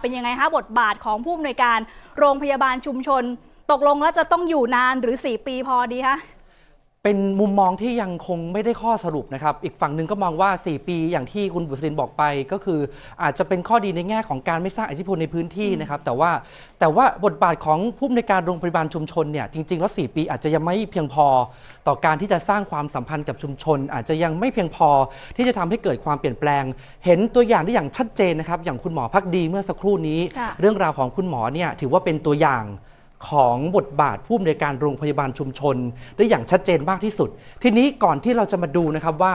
เป็นยังไงคะบทบาทของผู้อำนวยการโรงพยาบาลชุมชน ตกลงแล้วจะต้องอยู่นานหรือ 4 ปีพอดีคะ เป็นมุมมองที่ยังคงไม่ได้ข้อสรุปนะครับ อีกฝั่งหนึ่งก็มองว่า 4 ปีอย่างที่คุณบุษรินบอกไป ก็คืออาจจะเป็นข้อดีในแง่ของการไม่สร้างอิทธิพลในพื้นที่นะครับ แต่ว่าแต่ว่าบทบาทของผู้อำนวยการโรงพยาบาลชุมชนเนี่ยจริงๆแล้ว4ปีอาจจะยังไม่เพียงพอ ต่อการที่จะสร้างความสัมพันธ์กับชุมชน อาจจะยังไม่เพียงพอที่จะทำให้เกิดความเปลี่ยนแปลง เห็นตัวอย่างได้อย่างชัดเจนนะครับ อย่างคุณหมอพักดีเมื่อสักครู่นี้ค่ะเรื่องราวของคุณหมอเนี่ยถือว่าเป็นตัวอย่าง ของบทบาทผู้อำนวยการโรงพยาบาลชุมชน ได้อย่างชัดเจนมากที่สุด ทีนี้ก่อนที่เราจะมาดูนะครับว่า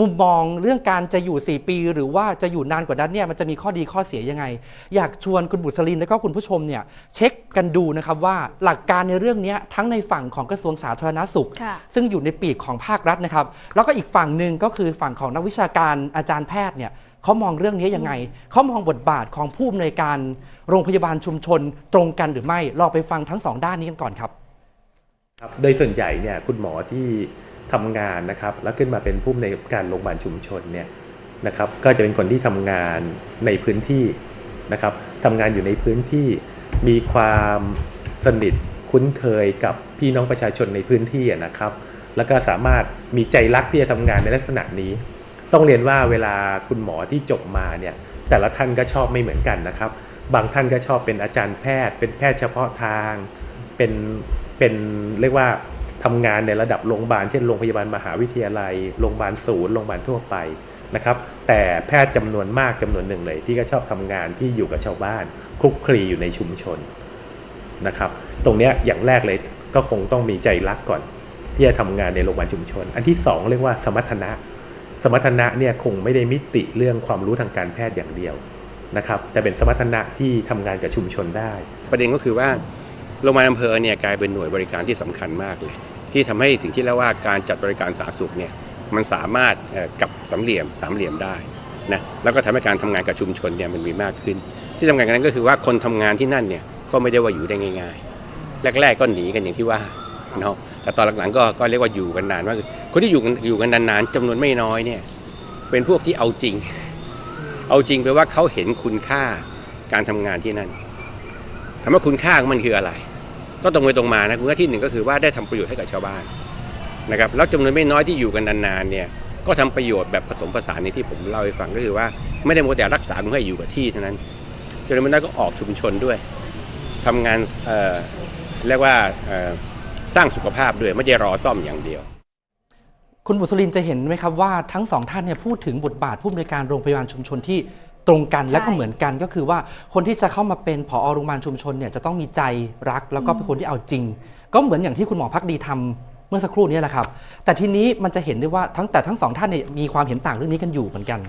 มุมมองเรื่องการจะอยู่ 4 ปี หรือว่าจะอยู่นานกว่านั้นเนี่ยมันจะมีข้อดีข้อเสียยังไง อยากชวนคุณบุษรินและก็คุณผู้ชมเนี่ยเช็คกันดูนะครับว่าหลักการในเรื่องเนี้ยทั้งในฝั่งของกระทรวงสาธารณสุขค่ะซึ่งอยู่ในปีกของภาครัฐนะครับ แล้วก็อีกฝั่งหนึ่งก็คือฝั่งของนักวิชาการอาจารย์แพทย์เนี่ยเขามองเรื่องนี้ยังไง เขามองบทบาทของผู้อำนวยการโรงพยาบาลชุมชนตรงกันหรือไม่ลองไปฟังทั้งสองด้านนี้กันก่อนครับครับโดยส่วนใหญ่เนี่ยคุณหมอที่ ทำงานนะครับแล้วขึ้นมาเป็นผู้อำนการโรงพยาบาลชุมชนเนี่ยนะครับก็จะเป็นคนที่ทำงานในพื้นที่นะครับทำงานอยู่ในพื้นที่มีความสนิทคุ้นเคยกับพี่น้องประชาชนในพื้นที่นะครับ แล้วก็สามารถมีใจรักที่จะทำงานในลักษณะนี้ ต้องเรียนว่าเวลาคุณหมอที่จบมาเนี่ยแต่ละท่านก็ชอบไม่เหมือนกันนะครับ บางท่านก็ชอบเป็นอาจารย์แพทย์ เป็นแพทย์เฉพาะทาง เป็นเป็นเรียกว่า ทำงานในระดับโรงพยาบาลเช่นโรงพยาบาลมหาวิทยาลัยโรงพยาบาลศูนย์โรงพยาบาลทั่วไปนะครับแต่แพทย์จำนวนมากจำนวนหนึ่งเลย ที่ก็ชอบทำงานที่อยู่กับชาวบ้านคลุกคลีอยู่ในชุมชนนะครับ ตรงนี้อย่างแรกเลยก็คงต้องมีใจรักก่อน ที่จะทำงานในโรงพยาบาลชุมชน อันที่สองเรียกว่าสมรรถนะ สมรรถนะเนี่ยคงไม่ได้มิติเรื่องความรู้ทางการแพทย์อย่างเดียวนะครับแต่เป็นสมรรถนะที่ทำงานกับชุมชนได้ ประเด็นก็คือว่าโรงพยาบาลอำเภอเนี่ยกลายเป็นหน่วยบริการที่สำคัญมากเลย ที่ทำให้สิ่งที่เรียกว่าการจัดบริการสาธารณสุขเนี่ยมันสามารถกับสามเหลี่ยมสามเหลี่ยมได้นะแล้วก็ทำให้การทำงานกับชุมชนเนี่ยมันมีมากขึ้น ที่สำคัญกันนั้นก็คือว่าคนทำงานที่นั่นเนี่ยก็ไม่ได้ว่าอยู่ได้ง่าย ๆ แรก ๆ ก็หนีกันอย่างที่ว่าเนาะแต่ตอนหลังๆก็ก็เรียกว่าอยู่กันนานมาคนที่อยู่กันอยู่กันนานๆจำนวนไม่น้อยเนี่ยเป็นพวกที่เอาจริง เอาจริงแปลว่าเขาเห็นคุณค่าการทำงานที่นั่นถามว่าคุณค่าของมันคืออะไร ก็ตรงไปตรงมานะคุณค่าที่หนึ่งก็คือว่าได้ทำประโยชน์ให้กับชาวบ้านนะครับแล้วจำนวนไม่น้อยที่อยู่กันนานๆเนี่ยก็ทำประโยชน์แบบผสมผสานในที่ผมเล่าให้ฟังก็คือว่าไม่ได้มัวแต่รักษาคนให้อยู่กับที่เท่านั้นจำนวนไม่น้อยก็ออกชุมชนด้วยทำงานเอ่อเรียกว่าเอ่อสร้างสุขภาพด้วยไม่ได้รอซ่อมอย่างเดียว คุณบุษรินจะเห็นไหมครับว่าทั้งสองท่านเนี่ยพูดถึงบทบาทผู้อำนวยการโรงพยาบาลชุมชนที่ ตรงกันและก็เหมือนกันก็คือว่าคนที่จะเข้ามาเป็นผอโรงพยาบาลชุมชนเนี่ยจะต้องมีใจรักแล้วก็เป็นคนที่เอาจริง ก็เหมือนอย่างที่คุณหมอพักดีทำเมื่อสักครู่นี้แหละครับ แต่ทีนี้มันจะเห็นได้ว่าทั้งแต่ทั้งสองท่านเนี่ยมีความเห็นต่างเรื่องนี้กันอยู่เหมือนกัน